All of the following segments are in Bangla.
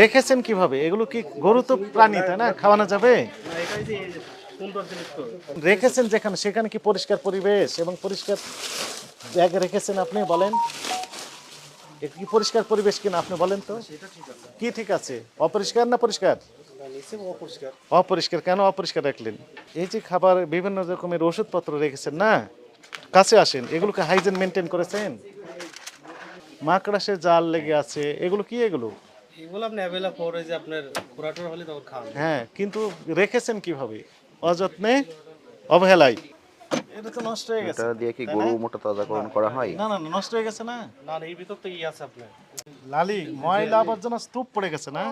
রেখেছেন কীভাবে? এগুলো কি গরু তো প্রাণী তাই না? খাওয়ানো যাবে? রেখেছেন যেখানে সেখানে কি পরিষ্কার পরিবেশ এবং পরিষ্কার ব্যাগ রেখেছেন আপনি বলেন? এটা কি পরিষ্কার পরিবেশ কিনা আপনি বলেন তো। কি ঠিক আছে? অপরিষ্কার না পরিষ্কার? অপরিষ্কার। অপরিষ্কার কেন অপরিষ্কার রাখলেন? এই যে খাবার বিভিন্ন রকমের ওষুধপত্র রেখেছেন না? কাছে আসেন এগুলোকে হাইজেন মেনটেন করেছেন? মাকড়াসের জাল লেগে আছে এগুলো কি এগুলো? এগুলো আপনি পরে যে আপনার পুরাটোর হলে তখন খান। হ্যাঁ কিন্তু রেখেছেন কীভাবে? অযত্নে অবহেলায়। এটা তো নষ্ট হয়ে গেছে। এটা দিয়ে কি গরু মোটা তাজাকরণ করা হয়? না না নষ্ট হয়ে গেছে না? না এই ভিতর তো ই আছে আপনার। লালি ময়লা আবর্জনা স্তূপ পড়ে গেছে না?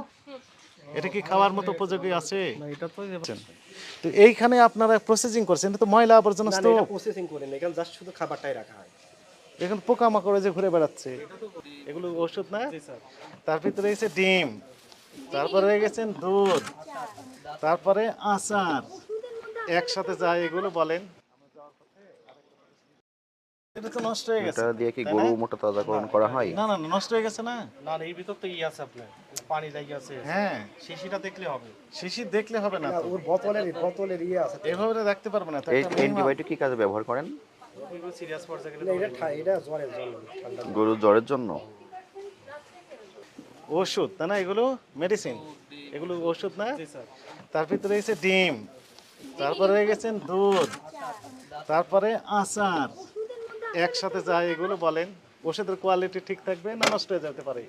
এটা কি খাওয়ার মতো উপযোগী আছে? না এটা তো তো এইখানে আপনারা প্রসেসিং করছেন এটা তো ময়লা আবর্জনা না না, স্তূপ। এটা প্রসেসিং করেন এখানে জাস্ট শুধু খাবারটাই রাখা হয়। এখন পোকামাকড়ে যে ঘুরে বেড়াচ্ছে এগুলো ওষুধ না? তার ভিতরে রয়েছে ডিম তারপরে রয়ে গেছেন দুধ তারপরে আচার। একসাথে যায় এগুলো বলেন। এটা তো নষ্ট হয়ে গেছে এটা দিয়ে কি গরু না? মোটা তাজাকরণ করা হয়? না না না, নষ্ট হয়ে গেছে না? না না, এই ভিতর তো ই আছে আপনার পানি লাগে আছে। হ্যাঁ। শিশিটা দেখলে হবে। শিশির দেখলে হবে না না, তো ওর বোতলের বোতলের ইয়ে আছে। এভাবে রাখতে পারবে না এই অ্যান্টিবায়োটিক কি কাজে ব্যবহার করেন? ওইগুলো সিরিয়াস পর্যায়ে গেলে এটা এটা জ্বরের জন্য ঠান্ডা জ্বরের জন্য? ওষুধ তাই না এগুলো মেডিসিন এগুলো ওষুধ না? তার ভিতরে রয়েছে ডিম তারপরে রয়ে গেছেন দুধ তারপরে আচার। একসাথে যায় এগুলো বলেন ওষুধের কোয়ালিটি ঠিক থাকবে না নষ্ট হয়ে যেতে পারে?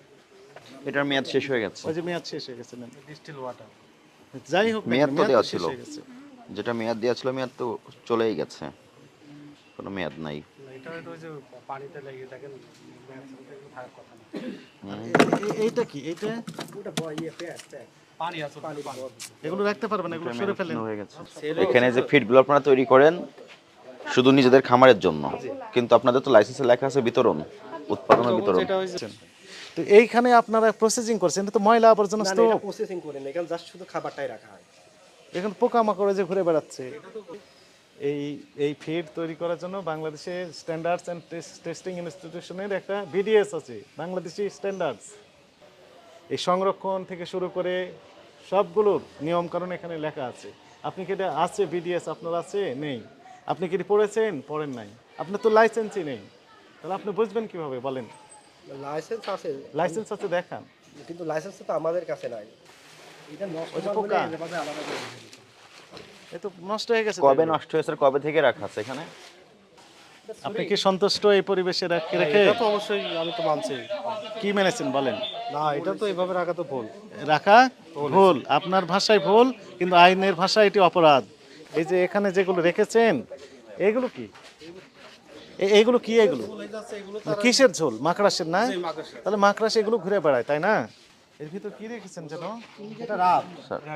এটার মেয়াদ শেষ হয়ে গেছে। ওই যে মেয়াদ শেষ হয়ে গেছে না ডিস্টিল ওয়াটার যাই হোক মেয়াদ তো দেওয়া ছিল। যেটা মেয়াদ দেওয়া ছিল মেয়াদ তো চলেই গেছে। কোনো মেয়াদ নাই। এইটা কি? এইটা? এগুলো রাখতে পারবেন এগুলো সরে ফেলেন। এখানে যে ফিডগুলো আপনারা তৈরি করেন শুধু নিজেদের খামারের জন্য। কিন্তু আপনাদের তো লাইসেন্সে লেখা আছে বিতরণ উৎপাদন বিতরণ। তো এইখানে আপনারা প্রসেসিং করছেন এটা তো ময়লা আবর্জনা এটা প্রসেসিং করেন এখানে জাস্ট শুধু খাবারটাই রাখা হয়। এখন পোকামাকড়ে যে ঘুরে বেড়াচ্ছে। এই এই ফিড তৈরি করার জন্য বাংলাদেশের স্ট্যান্ডার্ডস অ্যান্ড টেস্টিং ইনস্টিটিউশনের একটা বিডিএস আছে বাংলাদেশি স্ট্যান্ডার্ডস এই সংরক্ষণ থেকে শুরু করে সবগুলোর নিয়মকানুন এখানে লেখা আছে। আপনি কি এটা আছে বিডিএস আপনার আছে? নেই। আপনি কি এটা পড়েছেন? পড়েন নাই। আপনার তো লাইসেন্সই নেই। তাহলে আপনি বুঝবেন কীভাবে? বলেন। লাইসেন্স আছে। লাইসেন্স আছে দেখান। কিন্তু লাইসেন্স তো আমাদের কাছে নাই। এটা নষ্ট এ তো নষ্ট হয়ে গেছে কবে নষ্ট হয়েছে কবে থেকে রাখা আছে এখানে? আপনি কি সন্তুষ্ট এই পরিবেশে রাখে রেখে? এটা তো অবশ্যই আমি তো মানছি। কি মেনেছেন বলেন? না এটা তো এভাবে রাখা তো ভুল। রাখা ভুল। আপনার ভাষায় ভুল কিন্তু আইনের ভাষায় এটি অপরাধ। এই যে এখানে যেগুলো রেখেছেন এগুলো কি? এগুলো কি এগুলো? কিসের ঝোল? মাকড়াসের না? তাহলে মাকড়াস এগুলো ঘুরে বেড়ায় তাই না? এর ভিতর কি রেখেছেন যেন? এটা রাব।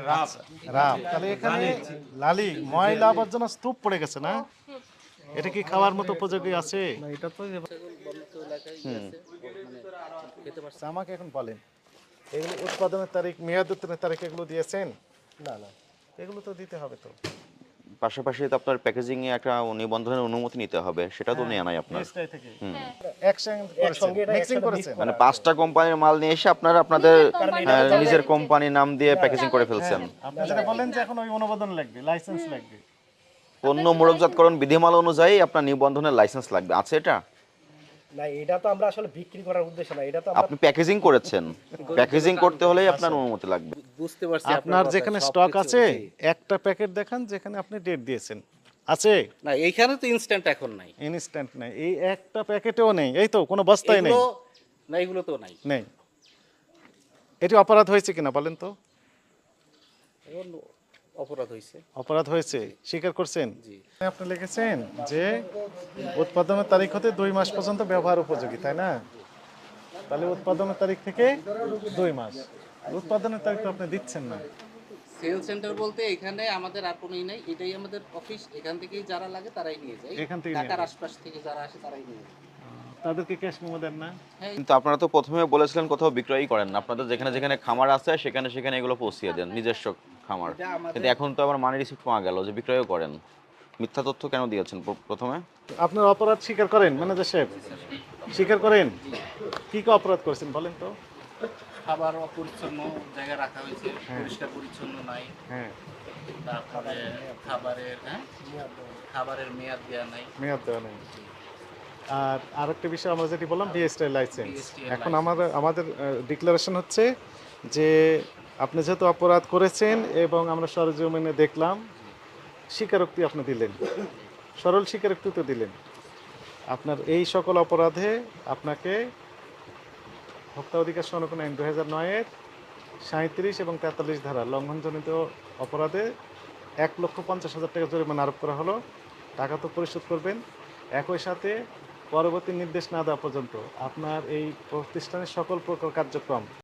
রাত রাব। তাহলে এখানে লালি ময়লা আবর্জনা স্তূপ পড়ে গেছে না? এটা কি খাওয়ার মতো উপযোগী আছে? না এটা তো আচ্ছা, আমাকে এখন বলেন এগুলো উৎপাদনের তারিখ মেয়াদ উত্তীর্ণের তারিখ এগুলো দিয়েছেন? না না। এগুলো তো দিতে হবে তো। পাশাপাশি তো আপনার প্যাকেজিং এ একটা নিবন্ধনের অনুমতি নিতে হবে সেটা তো নিয়ে নাই আপনার। করেছেন। মানে পাঁচটা কোম্পানির মাল নিয়ে এসে আপনারা আপনাদের নিজের কোম্পানির নাম দিয়ে প্যাকেজিং করে ফেলছেন। আপনি যেটা বলেন যে এখন ওই অনুমোদন লাগবে লাইসেন্স লাগবে। পণ্য মোড়কজাতকরণ বিধিমালা অনুযায়ী আপনার নিবন্ধনের লাইসেন্স লাগবে। আছে এটা? না এটা তো আমরা আসলে বিক্রি করার উদ্দেশ্য না এটা তো আপনি প্যাকেজিং করেছেন। প্যাকেজিং করতে হলেই আপনার অনুমতি লাগবে। বুঝতে পারছি আপনার যেখানে স্টক আছে একটা প্যাকেট দেখান যেখানে আপনি ডেট দিয়েছেন। আছে? না এইখানে তো ইনস্ট্যান্ট এখন নাই। ইনস্ট্যান্ট নাই। এই একটা প্যাকেটেও নেই। এই তো কোনো বস্তায় নেই। না এগুলো তো নাই। নেই। এটি অপরাধ হয়েছে কিনা বলেন তো? অপরাধ হয়েছে। অপরাধ হয়েছে। স্বীকার করছেন? জি। আপনি লিখেছেন যে উৎপাদনের তারিখ হতে দুই মাস পর্যন্ত ব্যবহার উপযোগী তাই না? তাহলে উৎপাদনের তারিখ থেকে দুই মাস। উৎপাদনের তারিখ তো আপনি দিচ্ছেন না। সেল সেন্টার বলতে এখানে আমাদের আর কোনোই নাই এটাই আমাদের অফিস এখান থেকেই যারা লাগে তারাই নিয়ে যায়। এখান থেকে নিয়ে ঢাকার আশপাশ থেকে যারা আসে তারাই নিয়ে যায়। তাদেরকে ক্যাশ মেমো দেন না? হ্যাঁ। কিন্তু আপনারা তো প্রথমে বলেছিলেন কোথাও বিক্রয়ই করেন না। আপনাদের যেখানে যেখানে খামার আছে সেখানে সেখানে এগুলো পৌঁছিয়ে দেন নিজস্ব খামার। কিন্তু এখন তো আবার মানি রিসিপ্ট পাওয়া গেল যে বিক্রয়ও করেন। মিথ্যা তথ্য কেন দিয়েছেন প্রথমে? আপনার অপরাধ স্বীকার করেন ম্যানেজার সাহেব? স্বীকার করেন? কি কি অপরাধ করেছেন বলেন তো? খাবার অপরিচ্ছন্ন জায়গায় রাখা হয়েছে হ্যাঁ। পরিষ্কার পরিচ্ছন্ন নাই। হ্যাঁ। তারপরে খাবারের হ্যাঁ? খাবারের মেয়াদ দেওয়া নাই। মেয়াদ দেওয়া নেই। আর আরেকটা বিষয় আমরা যেটি বললাম বিএসটি লাইসেন্স এখন আমাদের আমাদের ডিক্লারেশন হচ্ছে যে আপনি যেহেতু অপরাধ করেছেন এবং আমরা সরজমিনে দেখলাম স্বীকারোক্তি আপনি দিলেন। সরল স্বীকারোক্তি তো দিলেন। আপনার এই সকল অপরাধে আপনাকে ভোক্তা অধিকার সংরক্ষণ আইন দু হাজার নয়ের সাঁত্রিশ এবং তেতাল্লিশ ধারা লঙ্ঘনজনিত অপরাধে এক লক্ষ পঞ্চাশ হাজার টাকা জরিমানা আরোপ করা হলো। টাকা তো পরিশোধ করবেন। একই সাথে পরবর্তী নির্দেশ না দেওয়া পর্যন্ত আপনার এই প্রতিষ্ঠানের সকল প্রকার কার্যক্রম